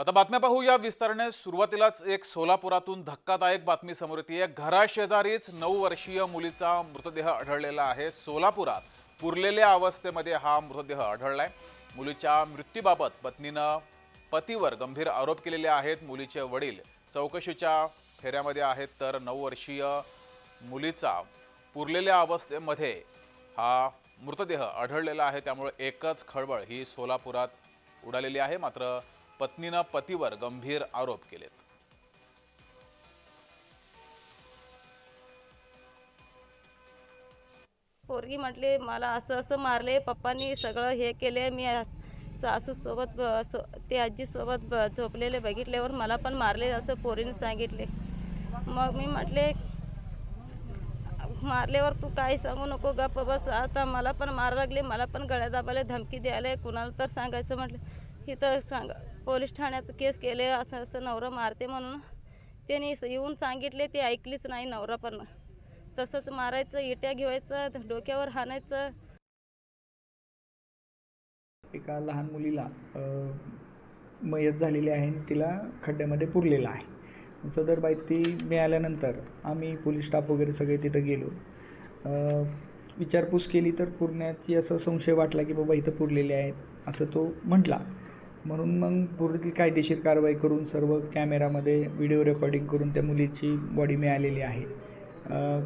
आता बातम्या पाहूया. विस्तारणे सुरुवातीलाच एक सोलापुरातून धक्कादायक बातमी समोर येते. घराशेजारीच नऊ वर्षीय मुलीचा मृतदेह आढळलेला आहे. सोलापुरात पुरलेल्या अवस्थेमध्ये हा मृतदेह आढळलाय. मुलीच्या मृत्यूबाबत पत्नीनं पतीवर गंभीर आरोप केलेले आहेत. मुलीचे वडील चौकशीच्या फेऱ्यामध्ये आहेत. तर नऊ वर्षीय मुलीचा पुरलेल्या अवस्थेमध्ये हा मृतदेह आढळलेला आहे. त्यामुळे एकच खळबळ ही सोलापुरात उडालेली आहे. मात्र पत्नीनं पतीवर गंभीर आरोप केलेत. पोरगी म्हटली मला असं असं मारले पप्पांनी सगळं हे केले मी सासूसोबत ब- सो ते आजीसोबत ब झोपलेले बघितल्यावर मला पण मारले असं पोरीने सांगितले. मग मी म्हटले मारल्यावर तू काही सांगू नको गप्प बस आता मला पण मारा लागले मला पण गळ्या दाबाले धमकी द्यायला कुणाला तर सांगायचं म्हटलं. इथं सांग पोलीस ठाण्यात केस केले असं असं नवरा मारते म्हणून. त्यांनी येऊन सांगितले ते ऐकलीच नाही नवरा पण. तसंच मारायचं इट्या घेवायचं डोक्यावर हाणायचं. एका लहान मुलीला मयत झालेली आहे आणि तिला खड्ड्यामध्ये पुरलेला आहे. सदर माहिती मिळाल्यानंतर आम्ही पोलीस स्टाफ वगैरे सगळे तिथं गेलो. विचारपूस केली तर पुरण्याची असं संशय वाटला की बाबा इथं पुरलेले आहेत असं तो म्हटला. म्हणून मग पूर्वीतील कायदेशीर कारवाई करून सर्व कॅमेरामध्ये व्हिडिओ रेकॉर्डिंग करून त्या मुलीची बॉडी मिळालेली आहे.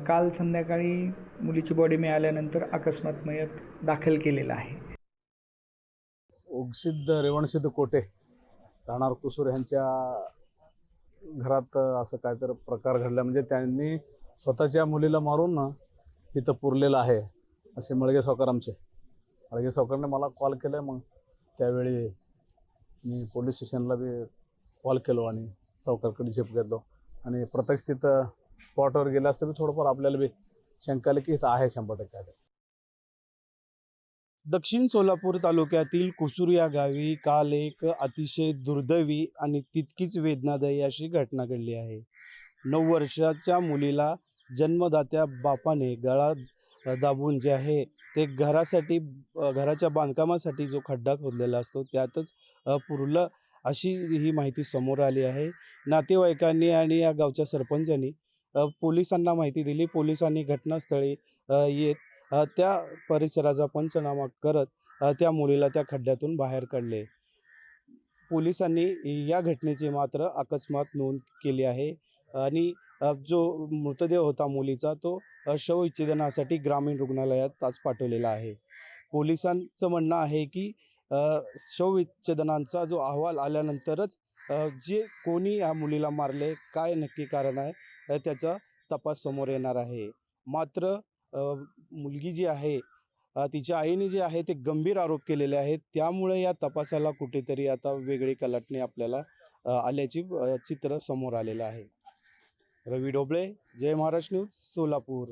काल संध्याकाळी मुलीची बॉडी मिळाल्यानंतर अकस्मात मयत दाखल केलेला आहे. ओगसिद्ध रेवणसिद्ध कोटे राहणार कुसूर यांच्या घरात असं काहीतरी प्रकार घडला. म्हणजे त्यांनी स्वतःच्या मुलीला मारून इथं पुरलेलं आहे. असे मळगे सावकार आमचे. मळगे सावकारने मला कॉल केला मग त्यावेळी मी पोलीस स्टेशनला बी कॉल केलो आणि सावकारकडे झेप घेतलो. आणि प्रत्यक्ष तिथं स्पॉटवर गेलं असतं बी थोडंफार आपल्याला बी शंका आली की इथं आहे शंभर टक्के आहे. दक्षिण सोलापूर तालुक्यातील कुसूर या गावी काल एक अतिशय दुर्दैवी आणि तितकीच वेदनादायी अशी घटना घडली आहे. नऊ वर्षाच्या मुलीला जन्मदात्या बापाने गळा दाबून जे आहे ते घरासाठी घराच्या बांधकामासाठी जो खड्डा खोदलेला असतो त्यातच पुरलं अशी ही माहिती समोर आली आहे. नातेवाईकांनी आणि या गावच्या सरपंचांनी पोलिसांना माहिती दिली. पोलिसांनी घटनास्थळी येत त्या परिसराचा पंचनामा करत त्या मुलीला त्या खड्ड्यातून बाहेर काढले. पोलिसांनी या घटनेची मात्र अकस्मात नोंद केली आहे. आणि जो मृतदेह होता मुलीचा तो शवविच्छेदनासाठी ग्रामीण रुग्णालयात आज पाठवलेला आहे. पोलिसांचं म्हणणं आहे की शवविच्छेदनांचा जो अहवाल आल्यानंतरच जे कोणी या मुलीला मारले काय नक्की कारण आहे त्याचा तपास समोर येणार आहे. मात्र मुलगी जी आहे तिच्या आईने जे आहे ते गंभीर आरोप केलेले आहेत. त्यामुळे या तपासाला कुठेतरी आता वेगळी कलाटणी आपल्याला आल्याची चित्र समोर आलेलं आहे. रवी डोबळे जय महाराष्ट्र न्यूज सोलापूर.